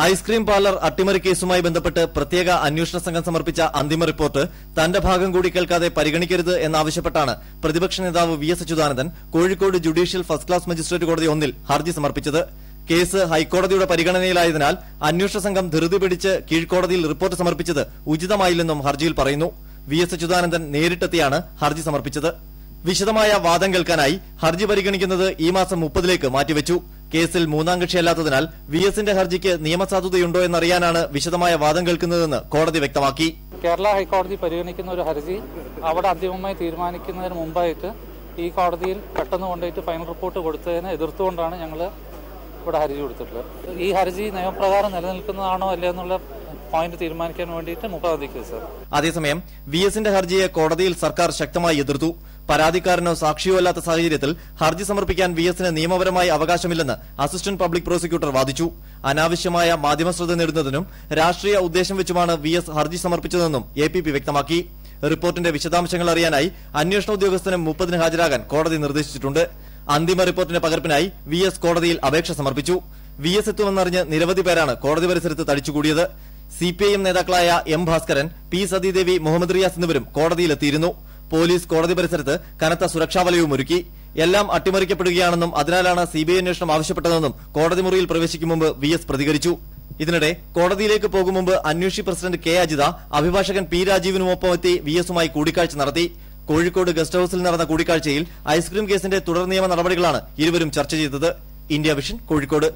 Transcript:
Ice cream parlour അട്ടിമറി കേസുമായി ബന്ധപ്പെട്ട് പ്രത്യേക അന്വേഷണ സംഘം സമർപ്പിച്ച അന്തിമ റിപ്പോർട്ട് തന്റെ ഭാഗം കൂടി കേൾക്കാതെ പരിഗണിക്കരുത് എന്നാവശ്യപ്പെട്ടാണ് പ്രതിപക്ഷ നേതാവ് V S Achuthanandan Kozhikode judicial first class magistrate കോടതി ഒന്നിൽ ഹർജി സമർപ്പിച്ചത്. കേസ് ഹൈക്കോടതിയുടെ പരിഗണനയിലായതിനാൽ അന്വേഷണ സംഘം ധൃതി പിടിച്ച് കീഴ്ക്കോടതിയിൽ റിപ്പോർട്ട് സമർപ്പിച്ചത് ഉചിതമായില്ലെന്നും ഹർജിയിൽ പറയുന്നു. വി എസ് അച്യുതാനന്ദൻ നേരിട്ടെത്തിയാണ് ഹർജി സമർപ്പിച്ചത്. വിശദമായ വാദം കേൾക്കാനായി ഹർജി പരിഗണിക്കുന്നത് ഈ മാസം മുപ്പതിലേക്ക് മാറ്റിവെച്ചു. കേസിൽ മൂന്നാം കക്ഷിയല്ലാത്തതിനാൽ വി എസിന്റെ ഹർജിക്ക് നിയമസാധുതയുണ്ടോ എന്നറിയാനാണ് വിശദമായ വാദം കേൾക്കുന്നതെന്ന് കോടതി വ്യക്തമാക്കി. കേരള ഹൈക്കോടതി പരിഗണിക്കുന്ന ഒരു ഹർജി അവിടെ അന്തിമമായി തീരുമാനിക്കുന്നതിന് മുമ്പായിട്ട് ഈ കോടതിയിൽ പെട്ടെന്ന് കൊണ്ടുപോയിട്ട് ഫൈനൽ റിപ്പോർട്ട് കൊടുത്തതിനെ എതിർത്തുകൊണ്ടാണ് ഞങ്ങൾ ഇവിടെ ഹർജി കൊടുത്തിട്ടുള്ളത്. ഈ ഹർജി നിയമപ്രകാരം നിലനിൽക്കുന്നതാണോ അല്ലേ എന്നുള്ള പോയിന്റ് തീരുമാനിക്കാൻ വേണ്ടിയിട്ട് മുപ്പതാം തീയതി സർ അതേസമയം വി എസിന്റെ ഹർജിയെ കോടതിയിൽ സർക്കാർ ശക്തമായി എതിർത്തു. പരാതിക്കാരനോ സാക്ഷിയോ അല്ലാത്ത സാഹചര്യത്തിൽ ഹർജി സമർപ്പിക്കാൻ വി എസിന് നിയമപരമായി അവകാശമില്ലെന്ന് അസിസ്റ്റന്റ് പബ്ലിക് പ്രോസിക്യൂട്ടർ വാദിച്ചു. അനാവശ്യമായ മാധ്യമശ്രദ്ധ നേടുന്നതിനും രാഷ്ട്രീയ ഉദ്ദേശം വെച്ചുമാണ് വി എസ് ഹർജി സമർപ്പിച്ചതെന്നും എ പി പി വ്യക്തമാക്കി. റിപ്പോർട്ടിന്റെ വിശദാംശങ്ങൾ അറിയാനായി അന്വേഷണ ഉദ്യോഗസ്ഥന് മുപ്പതിന് ഹാജരാകാൻ കോടതി നിർദ്ദേശിച്ചിട്ടുണ്ട്. അന്തിമ റിപ്പോർട്ടിന്റെ പകർപ്പിനായി വി എസ് കോടതിയിൽ അപേക്ഷ സമർപ്പിച്ചു. വി എസ് എത്തുമെന്നറിഞ്ഞ് നിരവധി പേരാണ് കോടതി പരിസരത്ത് തടിച്ചുകൂടിയത്. സി പി ഐ എം നേതാക്കളായ എം ഭാസ്കരൻ പി സതീദേവി മുഹമ്മദ് റിയാസ് എന്നിവരും കോടതിയിലെത്തിയിരുന്നു. പോലീസ് കോടതി പരിസരത്ത് കനത്ത സുരക്ഷാ വലയവും ഒരുക്കി. എല്ലാം അട്ടിമറിക്കപ്പെടുകയാണെന്നും അതിനാലാണ് സിബിഐ അന്വേഷണം ആവശ്യപ്പെട്ടതെന്നും കോടതി മുറിയിൽ പ്രവേശിക്കും മുമ്പ് വി എസ് പ്രതികരിച്ചു. ഇതിനിടെ കോടതിയിലേക്ക് പോകും മുമ്പ് അന്വേഷി പ്രസിഡന്റ് കെ അജിത അഭിഭാഷകൻ പി രാജീവിനുമൊപ്പം എത്തി വി എസുമായി കൂടിക്കാഴ്ച നടത്തി. കോഴിക്കോട് ഗസ്റ്റ് ഹൌസിൽ നടന്ന കൂടിക്കാഴ്ചയിൽ ഐസ്ക്രീം കേസിന്റെ തുടർ നിയമ നടപടികളാണ് ഇരുവരും ചർച്ച ചെയ്തത്. India vision Kozhikode.